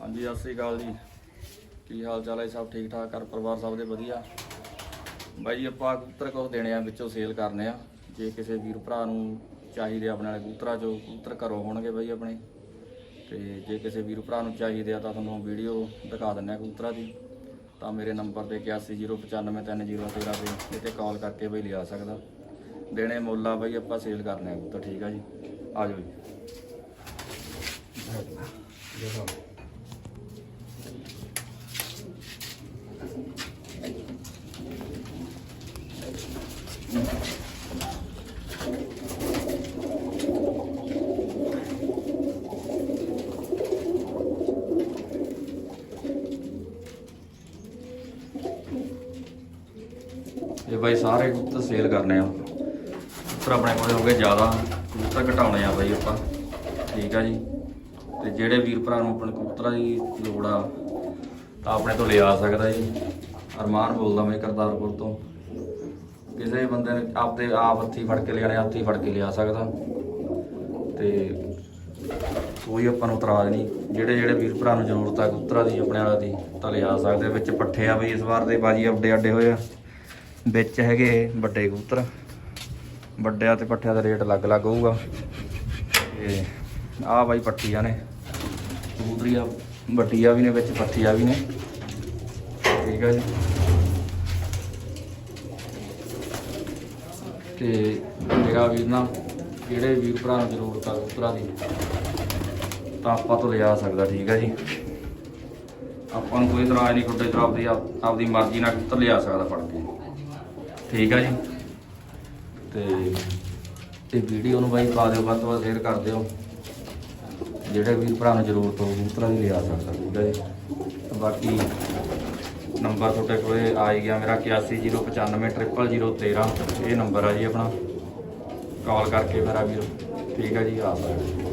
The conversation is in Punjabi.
ਹਾਂਜੀ, ਸਤਿ ਸ੍ਰੀ ਅਕਾਲ ਜੀ। ਕੀ ਹਾਲ ਚਾਲ ਹੈ ਸਭ ਠੀਕ ਠਾਕ? ਘਰ ਪਰਿਵਾਰ ਸਭ ਦੇ ਵਧੀਆ? ਬਾਈ ਜੀ, ਆਪਾਂ ਕਬੂਤਰ ਕੁਛ ਦੇਣੇ ਆ, ਵਿੱਚੋਂ ਸੇਲ ਕਰਨੇ ਆ। ਜੇ ਕਿਸੇ ਵੀਰ ਭਰਾ ਨੂੰ ਚਾਹੀਦੇ ਆ ਆਪਣੇ ਵਾਲੇ ਕਬੂਤਰਾਂ ਚੋਂ, ਕਬੂਤਰ ਘਰੋਂ ਹੋਣਗੇ ਬਾਈ ਆਪਣੇ। ਤੇ ਜੇ ਕਿਸੇ ਵੀਰ ਭਰਾ ਨੂੰ ਚਾਹੀਦੇ ਆ, ਤਾਂ ਤੁਹਾਨੂੰ ਵੀਡੀਓ ਦਿਖਾ ਦਿੰਨੇ ਆ ਕਬੂਤਰਾਂ ਦੀ। ਤਾਂ ਮੇਰੇ ਨੰਬਰ ਤੇ 8109530313 ਤੇ ਇੱਥੇ ਕਾਲ ਕਰਕੇ ਬਈ ਲਿਆ ਸਕਦਾ। ਦੇਣੇ ਮੁੱਲ ਆ ਬਾਈ, ਆਪਾਂ ਸੇਲ ਕਰਨੇ ਆ ਕਬੂਤਰ, ਠੀਕ ਆ ਜੀ? ਆ ਜਾਓ ਜੀ। ਇਹ ਬਾਈ ਸਾਰੇ ਕਬੂਤਰ ਸੇਲ ਕਰਨੇ ਆ। ਕਬੂਤਰ ਆਪਣੇ ਕੋਲੇ ਹੋ ਗਏ ਜ਼ਿਆਦਾ, ਕਬੂਤਰ ਘਟਾਉਣੇ ਆ ਬਾਈ ਆਪਾਂ। ਠੀਕ ਆ ਜੀ। ਤੇ ਜਿਹੜੇ ਵੀਰ ਭਰਾ ਨੂੰ ਆਪਣੇ ਕਬੂਤਰਾਂ ਦੀ ਲੋੜ ਆ, ਤਾਂ ਆਪਣੇ ਤੋਂ ਲਿਆ ਸਕਦਾ ਜੀ। ਅਰਮਾਨ ਬੋਲਦਾ ਮੈਂ ਕਰਤਾਰਪੁਰ ਤੋਂ। ਕਿਸੇ ਬੰਦੇ ਨੇ ਆਪਦੇ ਆਪ ਹੱਥੀ ਫੜ ਕੇ ਲਿਆਣੇ ਹੱਥੀ ਫੜ ਕੇ ਲਿਆ ਸਕਦਾ। ਤੇ ਕੋਈ ਆਪਾਂ ਨੂੰ ਇਤਰਾਜ਼ ਨਹੀਂ। ਜਿਹੜੇ ਜਿਹੜੇ ਵੀਰ ਭਰਾ ਨੂੰ ਜ਼ਰੂਰਤ ਆ ਕਬੂਤਰਾਂ ਦੀ, ਆਪਣੇ ਵਾਲਾ ਦੀ, ਤਾਂ ਲਿਆ ਸਕਦੇ ਵਿੱਚ ਪੱਠੇ ਆ ਬਈ ਇਸ ਵਾਰ ਦੇ ਬਾਜੀ ਅੱਡੇ ਅੱਡੇ ਹੋਏ ਆ। ਵਿੱਚ ਹੈਗੇ ਵੱਡੇ ਕਬੂਤਰ। ਵੱਡਿਆਂ ਤੇ ਪੱਠਿਆਂ ਦਾ ਰੇਟ ਅਲੱਗ-ਅਲੱਗ ਹੋਊਗਾ। ਤੇ ਆਹ ਬਾਈ ਪੱਠੀਆਂ ਨੇ। ਕਬੂਤਰੀਆਂ ਵੱਡੀਆਂ ਵੀ ਨੇ, ਵਿੱਚ ਪੱਠੀਆਂ ਵੀ ਨੇ। ਠੀਕ ਹੈ ਜੀ। ਤੇ ਮੇਰਾ ਵੀਰ ਨਾ ਜਿਹੜੇ ਵੀਰ ਭਰਾ ਨੂੰ ਜ਼ਰੂਰਤ ਆ, ਕਬੂਤਰਾਂ ਦੀ, ਤਾਂ ਆਪਾਂ ਤੋਂ ਲਿਆ ਸਕਦਾ, ਠੀਕ ਹੈ ਜੀ। ਆਪਾਂ ਨੂੰ ਕੋਈ ਇਤਰਾਜ਼ ਨਹੀਂ ਖੁੱਡੇ ਤਰ੍ਹਾਂ ਆਪਦੀ ਆਪਦੀ ਮਰਜ਼ੀ ਨਾਲ ਕਬੂਤਰ ਲਿਆ ਸਕਦਾ ਫੜ ਕੇ। ਠੀਕ ਆ ਜੀ। ਤੇ ਇਹ ਵੀਡੀਓ ਨੂੰ ਬਾਈ ਪਾ ਦਿਓ, ਵੱਧ ਤੋਂ ਵੱਧ ਸ਼ੇਅਰ ਕਰ ਦਿਓ। ਜਿਹੜੇ ਵੀ ਭਰਾ ਨੂੰ ਜ਼ਰੂਰਤ ਹੋਊ, ਕਬੂਤਰਾਂ ਦੀ ਲਿਆ ਸਕਦਾ, ਠੀਕ ਹੈ ਜੀ। ਬਾਕੀ ਨੰਬਰ ਤੁਹਾਡੇ ਕੋਲੇ ਆ ਗਿਆ ਮੇਰਾ 8109500013 ਇਹ ਨੰਬਰ ਆ ਜੀ ਆਪਣਾ। ਕਾਲ ਕਰਕੇ ਮੇਰਾ ਵੀਰ। ਠੀਕ ਆ ਜੀ, ਆ ਸਕਦਾ